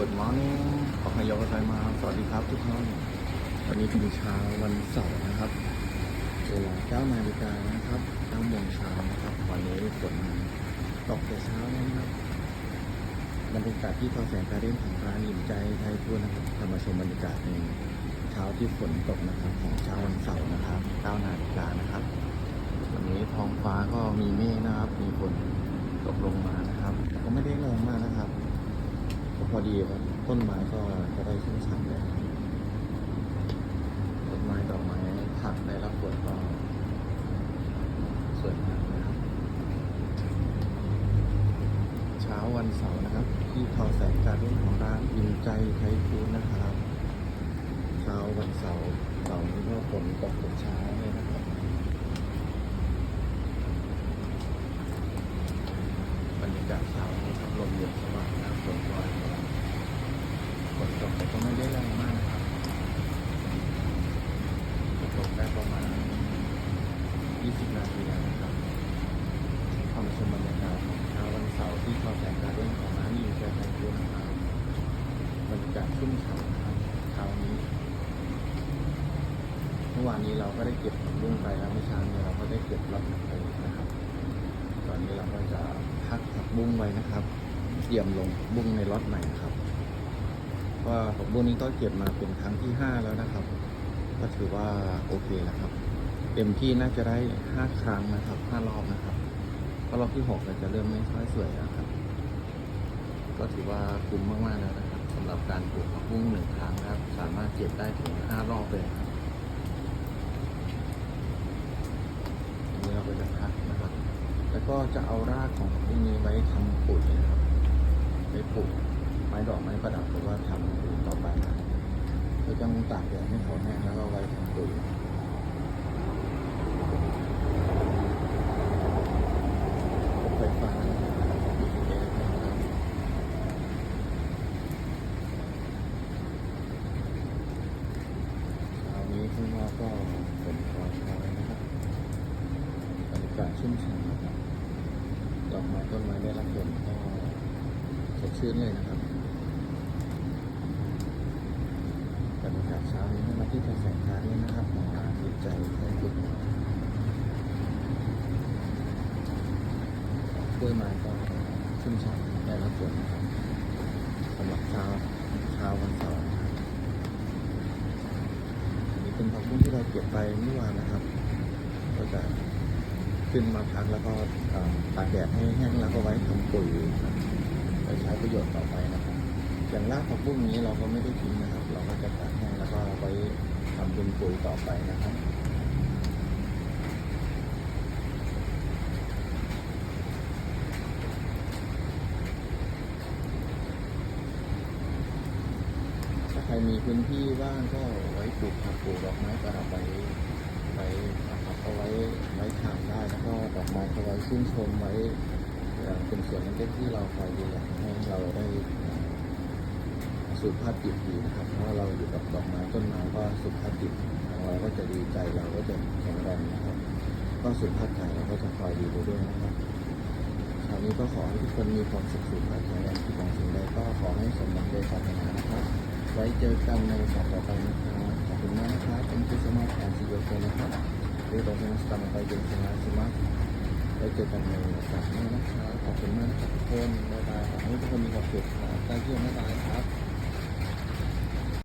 Good morning ขอยกไซมา สวัสดีครับทุกท่าน วันนี้เป็นเช้าวันเสาร์นะครับ เวลา9นาฬิกานะครับ9โมงเช้านะครับ วันนี้ฝนตกแต่เช้านะครับ บรรยากาศที่คอแสงการเด่นของร้านอิ่มใจไทยพูดนะครับทำมาชมบรรยากาศในเช้าที่ฝนตกนะครับ ของเช้าวันเสาร์นะครับ9นาฬิกานะครับ วันนี้ท้องฟ้าก็มีเมฆนะครับ มีฝนตกลงมานะครับ แต่ก็ไม่ได้แรงมากนะครับ อดีครับต้นไม้ก็จะได้ชุ่มฉ่ำเลยต้นไม้ดอกไม้ผักได้รับฝนก็สวยงามนะครับ เช้าวันเสาร์นะครับ ที่ทอแสงการรุ่นของร้านอิ่มใจไทยฟูดนะครับ เช้าวันเสาร์เสาร์นี้ก็ฝนตกต่เช้าเลยนะครับรรยากาศเช้านี้ครับลมเย็นสบายนะฝนลอยมาฝนตกแต่ก็ไม่ได้แรงมากนะครับตกได้ประมาณ 20 นาทีแล้วนะครับเข้ามาชมบรรยากาศของเช้าวันเสาร์ที่คอแสงการเล่นของร้านยิงแกไทยด้วยนะครับบรรยากาศชุ่มฉ่ำนะครับเช้านี้เมื่อวานนี้เราก็ได้เก็บผักบุ้งไปแล้วเมื่อเช้านี้เราก็ได้เก็บรอบไปนะครับ ตอนนี้เราก็จะพักผักบุ้งไว้นะครับเตรียมลงบุ้งในรถใหม่นะครับเพราะว่าผักบุ้งนี้ก็เก็บมาเป็นครั้งที่ห้าแล้วนะครับ ก็ถือว่าโอเคแล้วครับ เต็มที่น่าจะได้ห้าครั้งนะครับห้ารอบนะครับเพราะรอบที่หกเราจะเริ่มไม่ค่อยสวยแล้วครับ ก็ถือว่าคุ้มมากๆแล้วนะครับสำหรับการปลูกผักบุ้งหนึ่งครั้งนะครับ สามารถเก็บได้ถึงห้ารอบเลยครับนี้เราก็จะพักนะครับ แล้วก็จะเอารากของผักบุ้งนี้ไว้ทำปุ๋ยนะครับไว้ปลูกไม้ดอกไม้ประดับหรือว่าทำปุ๋ยต่อไปนะครับก็ต้องตากแดดให้เขาแห้งแล้วก็ไว้ทำปุ๋ยรถ ไฟฟ้านะครับ BTS นะครับเช้านี้ข้างนอกก็ฝนปล่อยนะครับบรรยากาศชุ่มฉ่ำนะครับดอกไม้ต้นไม้ได้รับฝนก็สดชื่นเลยนะครับบรรยากาศเช้านี้มาที่ทะแสงคาด้วยนะครับของร้านจิตใจแท้จุดก ล้วยไม้ก็ชุ่มฉ่ำได้รับฝนนะครับสำหรับเช้าเช้าวันเสาร์นะครับอันนี้เป็นผักบุ้งที่เราเก็บไปเมื่อวานนะครับ ก็จะขึ้นมาพักแล้วก็ตากแดดให้แห้งแล้วก็ไว้ทำปุ๋ยครับไปใช้ประโยชน์ต่อไปนะครับอย่างรากผักบุ้งนี้เราก็ไม่ได้ทิ้งนะครับ เราก็จะตากแห้งแล้วก็ไว้ทำเป็นปุ๋ยต่อไปนะครับ ถ้า ใครมีพื้นที่ว่างก็ไว้ปลูกผักปลูกดอกไม้ประดับไว้ไว้นะครับเอาไว้ไว้ทานได้แล้วก็ดอกไม้เอาไว้ชื่นชมไว้เอ่อเป็นส่วนเล็กๆที่เราคอยดูแลให้เราได้สุขภาพจิตดีนะครับเพราะเราอยู่กับดอกไม้ต้นไม้ก็สุขภาพจิตของเราก็จะดีใจเราก็จะแข็งแรงนะครับ ก็สุขภาพกายเราก็จะคอยดีไปด้วยนะครับคราวนี้ก็ขอให้ทุกคนมีความสุขสุขภาพแข็งแรงที่ของสิ่งใดก็ขอให้สมหวังในปรารถนานะครับ ไว้เจอกันในสอบต่อไปนะครับขอบคุณมากนะครับเป็นที่สมัครแอนซีโยเคนนะครับเรียกตัวเป็นสตาร์ไปเจอกันนะสมัครไว้เจอกันในโอกาสหน้านะครับขอบคุณมากนะครับทุกคนบ๊ายบายขอให้ทุกคนมีความสุขครับได้เที่ยวบ๊ายบาย